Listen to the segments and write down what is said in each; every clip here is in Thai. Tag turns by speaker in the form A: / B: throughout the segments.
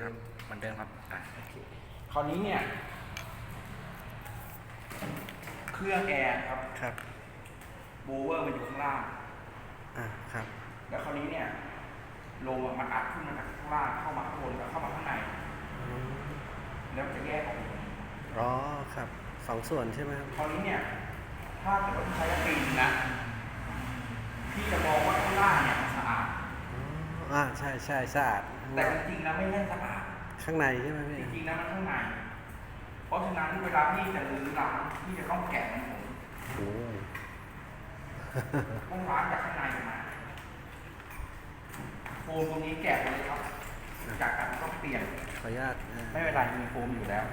A: ครับเหมือนเดิมครับอะ
B: โอเคคราวนี้เนี่ย เครื่องแอร์ครับ
A: ครับ
B: โบเวอร์มันอยู่ข้างล่าง
A: อ่าครับ
B: แล้วคราวนี้เนี่ยลมอะมันอัดขึ้นมาจากข้างล่างเข้ามาข้างบนแล้วเข้ามาข้างใน
A: อืม
B: แล้วมันจะแยกออกมา
A: อ๋อครับสองส่วนใช่ไหมครับ
B: คราวนี้เนี่ย ถ้าเกิดว่าใช้ปีนนะ พี่จะมองว่าข้างล่างเนี่ยมันสะอาด
A: อ๋ ออ่าใช่ใช่สะอาดข้าง
B: แต่
A: นอก
B: จริงๆแล้วไม่ใช่สะอาด
A: ข้างในใช่ไหม
B: จ
A: พี่
B: ริงๆแล้วมันข้างใน เพราะฉะนั้นเวลาพี่จะรื้อร้านพี่จะต้องแกะมันผม
A: โอ้
B: ต้องล้างจากข้างในออกมาโฟมตรงนี้แกะไปเลยครับ จากการต้องเปลี่ยน
A: ขออนุญาตอ่า
B: ไม่เป็นไรมีโฟมอยู่แล้ว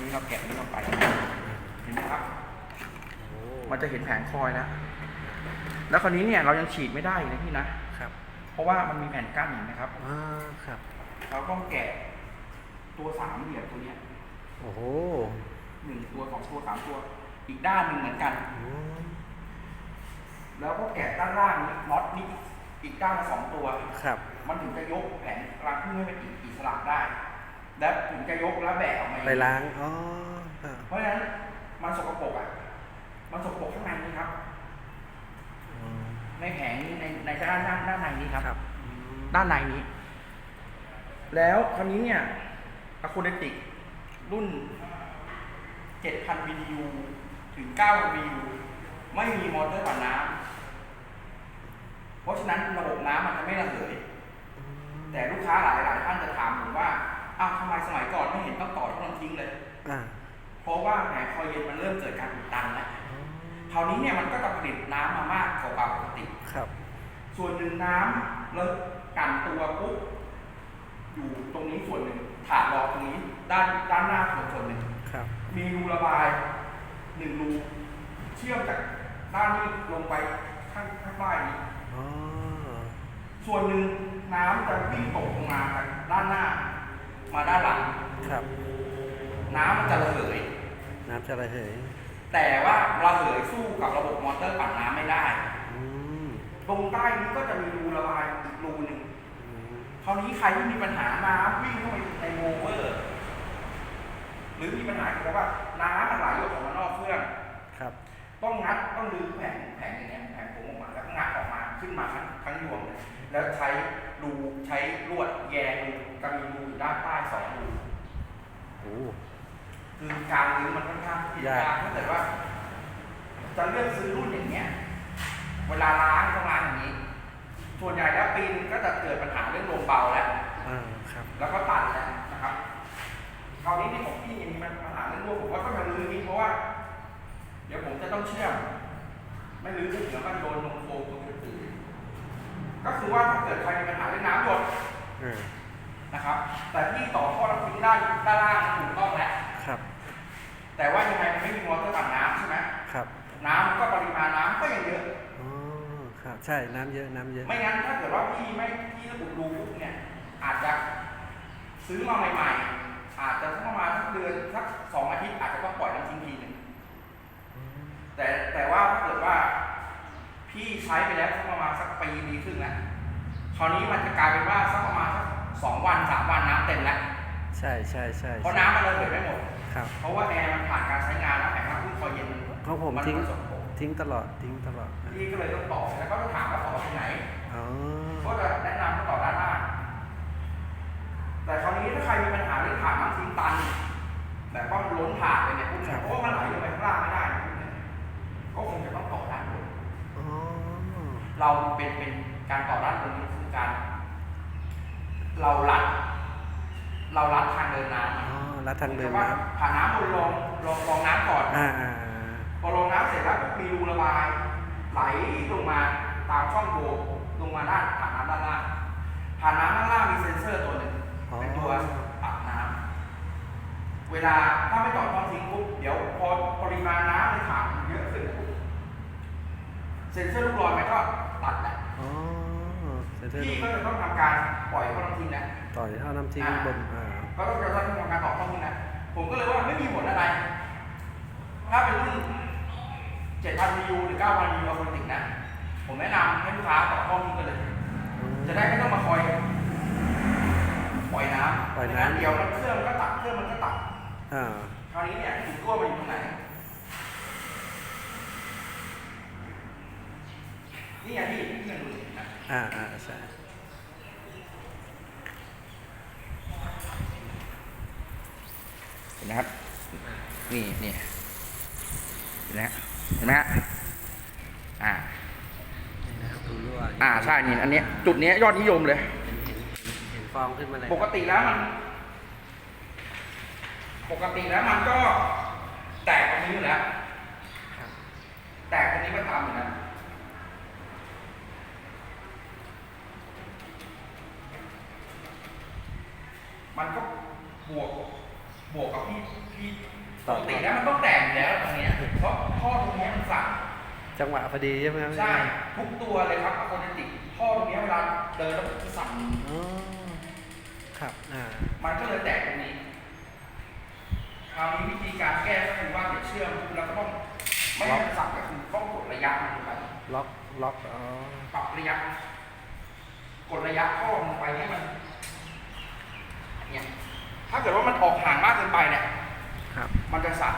B: นี่เราแกะนี่ลงไป เห็นไหมครับ
A: โอ้
B: มันจะเห็นแผงคอยแล้ว แล้วคราวนี้เนี่ยเรายังฉีดไม่ได้อีกนะพี่นะ
A: ครับ
B: เพราะว่ามันมีแผ่นกั้นเห็นไหมครับ
A: อ่าครับ
B: เราต้องแกะตัวสามเหลี่ยมตัวเนี้ย
A: โอ้โห
B: หนึ่งตัวสองตัวสามตัว อีกด้านหนึ่งเหมือนกัน
A: อืม
B: แล้วก็แกะด้านล่างนี้น็อตนี้อีกด้านละสองตัว
A: ครับ
B: มันถึงจะยกแผงรังพึ่งให้เป็นอิสระได้ และถึงจะยกแล้วแบกออกมาเอง
A: ไปล้าง อ๋อครับ
B: เพราะฉะนั้นมันสกปรกอะ มันสกปรกข้างในนี้ครับ
A: อ๋อ
B: ในแผงนี้ในในด้านด้านด้านในนี้ครับ
A: ครับอืม
B: ด้านในนี้ แล้วคราวนี้เนี่ยอะคูเนติกรุ่น 7,000 BTU ถึง 9,000 BTU ไม่มีมอเตอร์ปั่นน้ำเพราะฉะนั้นระบบน้ำมันจะไม่ระเหย
A: อืม
B: แต่ลูกค้าหลายหลายท่านจะถามผมว่า อ้าวทำไมสมัยก่อนไม่เห็นต้องต่อท่อน้ำทิ้งเลย
A: อ่า
B: เพราะว่าแผงคอยเย็นมันเริ่มเกิดการอุดตันแล้ว
A: อ๋อ
B: คราวนี้เนี่ยมันก็จะผลิตน้ำมามากกว่าปกติ
A: ครับ
B: ส่วนหนึ่งน้ำแล้วกันตัวปุ๊บอยู่ตรงนี้ส่วนหนึ่งถาดรองตรงนี้ ด้านด้านหน้าส่วนส่วนหนึ่ง
A: ครับ
B: มีรูระบายหนึ่งรูเชื่อมจากด้านนี้ลงไปข้างข้างใต้นี้
A: อ๋อ
B: ส่วนหนึ่งน้ำจะวิ่งตกลงมาจากด้านหน้า มาด้านหลัง
A: ครับ
B: น้ำมันจะระเหย
A: น้ำจะระเหย
B: แต่ว่าระเหยสู้กับระบบมอเตอร์ปั่นน้ำไม่ได้
A: อืม
B: ตรงใต้นี้ก็จะมีรูระบายอีกรูหนึ่ง
A: อืม
B: คราวนี้ใครที่มีปัญหาน้ำวิ่งเข้าไปในโมเวอร์หรือมีปัญหาเกี่ยวกับว่าน้ำมันไหลออกมานอกเครื่อง
A: ครับ
B: ต้องงัดต้องดึงแผงแผงอย่างเงี้ยแผงผมออกมาแล้วก็งัดออกมาขึ้นมาทั้งทั้งยวงเลยแล้วใช้รูใช้ลวดแยงรูก็มีรูอยู่ด้านใต้สองรู
A: โอ้
B: คือการรื้อมันค่อนข้างที่
A: ยาก
B: ยากถ้าเกิดว่า จะเลือกซื้อรุ่นอย่างเงี้ย เวลาล้างต้องล้างอย่างนี้ ส่วนใหญ่แล้วปีนงก็จะเกิดปัญหาเรื่องลมเบาแล้ว
A: อ่าครับ
B: แล้วก็ตันแล้วนะครับคราวนี้ที่ของพี่มีปัญหาเรื่องรั่วผมว่าก็จะรื้อนี้เพราะว่า เดี๋ยวผมจะต้องเชื่อม ไม่รื้อก็เดี๋ยวมันโดนลงโฟมตรงอื่นๆก็คือว่าถ้าเกิดใครมีปัญหาเรื่องน้ำหยด
A: อ่า
B: นะครับ แต่พี่ต่อท่อน้ำทิ้งได้ด้านล่างถูกต้องแล้ว
A: ครับ
B: แต่ว่ายังไงมันไม่มีมอเตอร์ปั่นน้ำใช่ไหม
A: ครับ
B: น้ำก็ปริมาณน้ำก็ยังเยอะ
A: อ๋อครับ ใช่น้ำเยอะน้ำเยอะ
B: ไม่งั้นถ้าเกิดว่าพี่ไม่พี่ระบุรูปุ๊บเนี่ยอาจจะซื้อมาใหม่ๆ อาจจะสักประมาณสักเดือนสักสองอาทิตย์อาจจะต้องปล่อยน้ำทิ้งทีหนึ่งแต่แต่ว่าถ้าเกิดว่า พี่ใช้ไปแล้วสักประมาณสักปีดีขึ้นแล้วคราวนี้มันจะกลายเป็นว่าสักประมาณสักสองวันสามวันน้ำเต็มแล้ว
A: ใช่ใช่ใช่
B: เพราะน้ำมันระเหยไม่หมด
A: ครับ
B: เพราะว่าแอร์มันผ่านการใช้งานแล้วแผงน้ำพึ่งคอยเย็นมัน
A: ของผม
B: น
A: ทิ้ง
B: ผสม
A: ทิ้งตลอดทิ้งตลอด
B: พี่ก็เลยต้องต่อแล้วก็ต้องถามว่าต่อที่ไหน
A: อ๋อ
B: ก็จะแนะนำให้ต่อด้านหน้าแต่คราวนี้ถ้าใครมีปัญหาเรื่องถาดน้ำทิ้งตันแบบว่ามันล้นถาดไปเนี่ยพวกนี้เพราะว่ามันไหลลงไปข้างล่างไม่ได้นะพวกเนี้ยก็คงจะต้องต่อด้านบน
A: อ๋อ
B: เราเป็นเป็นการต่อด้านบนนี้คือการ เราลัด เราลัดทางเดินน้ำ
A: อ๋อแล้วทางเดิน
B: แต่ว่า
A: น้
B: ผ่านน้ำบนรองรองรองน้ำก่อนำ
A: อ่าอ่าอ่า
B: พอรองน้ำเสร็จแล้ว มีรูระบายไหลลงมาตามช่องโหว่ลงมาด้านผ่านน้ำด้านล่างผ่านน้ำด้านล่างมีเซ็นเซอร์ตัวหนึ่ง
A: อ๋อ
B: เป็นตัวปรับน้ำเวลาถ้าไม่ต่อท่อทิ้งปุ๊บเดี๋ยวพอปริมาณน้ำในถังเยอะขึ้นปุ๊บเซ็นเซอร์ลูกลอยมันก็ตัดแหละ
A: อ๋อเซ็นเตอร์
B: พี่ก็จะต้องทำการปล่อยท่อน้ำทิ้งนะ
A: ต่อยท่อน้ำทิ้งบนอ่า
B: ก็ต้องจะต้องทำการต่อท่อทิ้งนะผมก็เลยว่าไม่มีผลอะไร ถ้าเป็นรุ่น 7,000 VU หรือ 9,000 VU อะคติกนะ ผมแนะนำให้ลูกค้าต่อท่อทิ้งกันเลย จะได้ไม่ต้องมาคอยปล่อย
A: ล่อย
B: ใน
A: น้ำ
B: น้ำ เดียวแล้วเครื่องมันก็ตัดเครื่องมันก็ตัด
A: อ่า
B: คราวนี้เนี่ยจุดรั่วมันอยู่ตรงไหน นี่ไงพี่พี่มาดูสินะ
A: อ่าอ่าใช่
B: เห็นไหมครับ นี่นี่เห็นไหมฮะ เห็นไหมฮะอ่า
A: นี่นะครับดูรั่ว
B: อ่าใช่นี่อันเนี้ยจุดเนี้ยยอดนิยมเลย
A: เห็นเห็นเห็นฟองขึ้นมาเลย
B: ปกติแล้วมัน ปกติแล้วมันก็แตกตรงนี้อยู่แล้ว
A: ครับ
B: แตกตรงนี้ประจำอยู่แล้วมันก็บวกบวกกับพี่พี่ ปกติแล้วมันต้องแตกอยู่แล้วตรงเนี้ยเพราะท่อตรงเนี้ยมันสั่น
A: จังหวะพอดีใช่ไหมครับ
B: ใช่ทุกตัวเลยครับอะโคเนติกท่อตรงเนี้ยเวลาเดินแล้วมันจะสั่น
A: อ๋อครับอ่า
B: มันก็เลยแตกตรงนี้คราวนี้วิธีการแก้ก็คือว่าเดี๋ยวเชื่อมแล้วก็ต้องไม่ให้มันสั่นก็คือต้องกดระยะมันลงไป
A: ล็อกล็อกอ๋อ
B: ปรับระยะกดระยะท่อลงไปให้มันเนี่ยถ้าเกิดว่ามันออกห่างมากเกินไปเนี่ย
A: ครับ
B: มันจะสั่น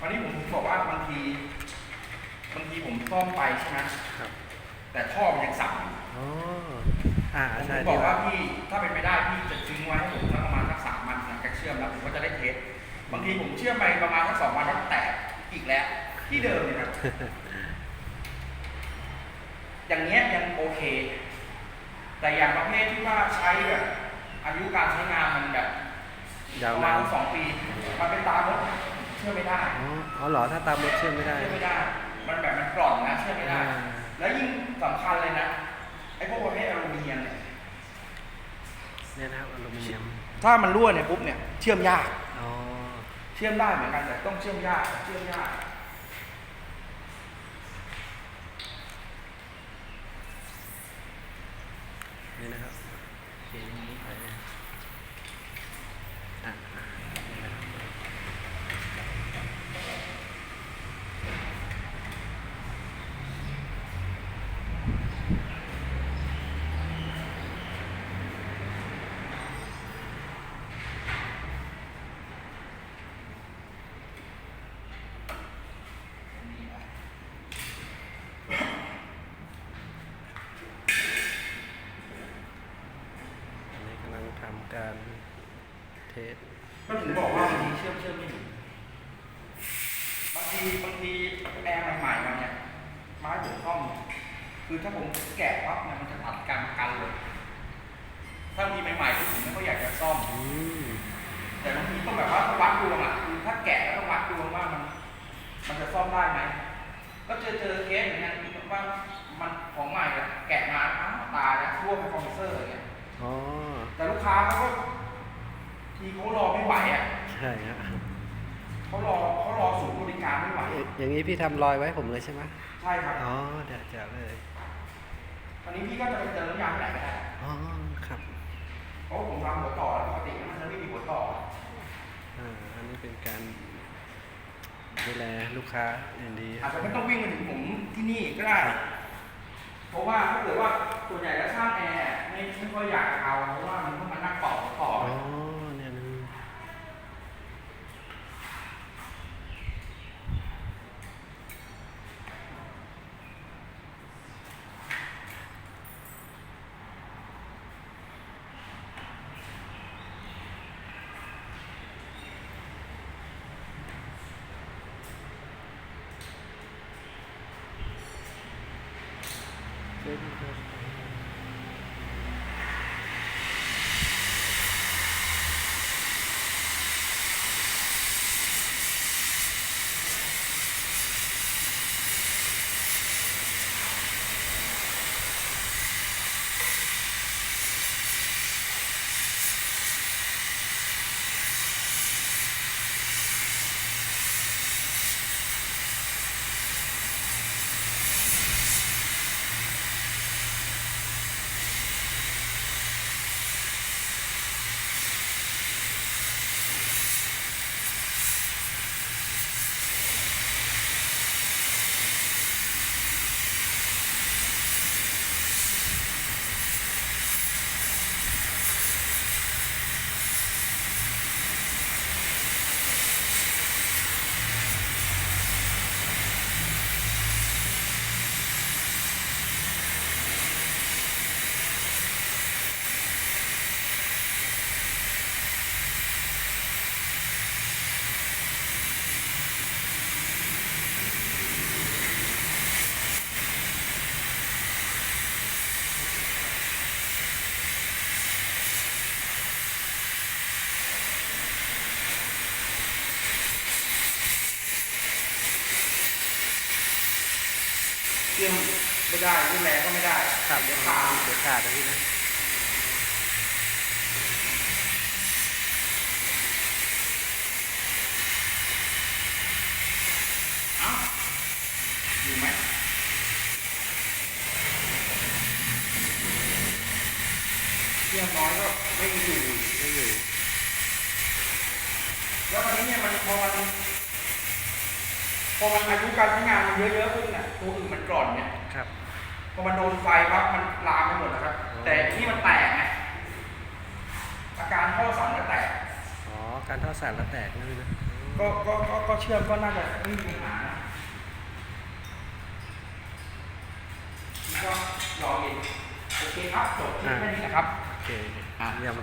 B: วันนี้ผมบอกว่าบางทีบางทีผมซ่อมไปใช่ไหม
A: ครับ
B: แต่ท่อมันยังสั่นอยู่
A: อ๋ออ่า
B: ผม
A: ใช่
B: บอ
A: ที่
B: ก
A: ว่า
B: ว่าพี่ถ้าเป็นไปได้พี่จะทิ้งไว้ให้ผมสักประมาณสักสามวันหลังจากเชื่อมแล้วผมก็จะได้เทสบางทีผมเชื่อมไปประมาณสักสองวันแล้วแตกอีกแล้ว ที่เดิมเลยครับ อย่างเงี้ยยังโอเค แต่อย่างประเภทที่ว่าใช้แบบอายุการใช้งานมันแบบ
A: ยา
B: ป
A: ว
B: ระมา
A: นา
B: ณ
A: น
B: สองปี มันเป็นตามดเชื่อไม่ได้
A: อ๋ออ๋อเหรอถ้าตามรถเชื่อมไม่ได้
B: เชื่อไม่ได้ มันแบบมันกร่อนนะเชื่อไม่ได้
A: อ่า
B: แล้วยิ่งสำคัญเลยนะ ไอ้พวกประเภทอลูมิเนียมเนี่ย
A: เนี่ยนะครับอลูมิเนียม
B: ถ้ามันรั่วเนี่ยปุ๊บเนี่ย เชื่อมยาก
A: อ๋อ
B: เชื่อมได้เหมือนกันแต่ต้องเชื่อมยาก เชื่อมยาก
A: นี่นะครับโอเคอย่างนี้ไปอ่าอ่านี่นะครับ อันนี้กำลังทำการ เทส
B: ก็ถึงบอกว่าบางทีเชื่อมเชื่อมไม่ถึงบางทีบางทีแอร์ใหม่ๆมาเนี่ยไม้ผมซ่อมเนี่ยคือถ้าผมแกะปั๊บเนี่ยมันจะตัดการประกันเลย ถ้ามีใหม่ๆที่ผมไม่ค่อยอยากจะซ่อม
A: อืม
B: แต่บางทีต้องแบบว่าต้องวัดดวงอะคือถ้าแกะแล้วต้องวัดดวงว่ามัน มันจะซ่อมได้ไหมก็เจอเจอเคสเหมือนกันว่ามันของใหม่อะแกะมาอ้าวตายแล้วรั่วไปคอมเพรสเซอร์อย่างเงี้ย
A: อ๋อ
B: แต่ลูกค้าเขาก็ ทีเขารอไม่ไหวอะ
A: ใช่ฮะ
B: เขารอเขารอศูนย์บริการไม่ไหว
A: เอ๊ะอย่างนี้พี่ทำรอยไว้ผมเลยใช่ไหม
B: ใช่ครับ
A: อ๋อเดี๋ยวจะเลย
B: ตอนนี้พี่ก็จะไปเจอน้ำยาที่ไหนก็ได้
A: อ๋อ ครับ
B: เพราะว่าผมทำหัวต่อแล้วปกติมันจะไม่มีหัวต่อ
A: อ่าอันนี้เป็นการดูแลลูกค้าอย่างดี
B: อาจจะไม่ต้องวิ่งมาถึงผมที่นี่ก็ได้ เพราะว่าถ้าเกิดว่าส่วนใหญ่แล้วช่างแอร์ไม่ไม่ค่อยอยากเอาเพราะว่ามันต้องมานั่งต่อหัวต่อ
A: อ๋อ เชื่
B: อมไม่ได้รุ่นแรงก็ไม่ได้
A: ครับ
B: เดี๋ยวขาด
A: เดี๋ยวขาดนะพี่นะ
B: เอ้าอยู่ไหมเชื่อมน้อยก็ไม่อยู่
A: ไม่อยู่
B: แล้วตอนนี้เนี่ยมันพอมันพอมันอายุการใช้งานมันเยอะๆขึ้นน่ะ ตัวอื่นมันกร่อนเนี่ย
A: ครับ
B: พอมันโดนไฟปั๊บมันลามไปหมดนะครับ
A: อ๋อ
B: แต่ที่มันแตกไงอาการท่อสั่นก็แตก
A: อ๋อการทอดสารแล้วแตกนะพี่นะ
B: ก็ก็ก็ก็เชื่อมก็น่าจะไม่มีปัญหานะนี่ก็รอเองโอเคครับจบที่แค่นี้นะครับ
A: โอเค
B: อะ
A: เยี่ยมเลย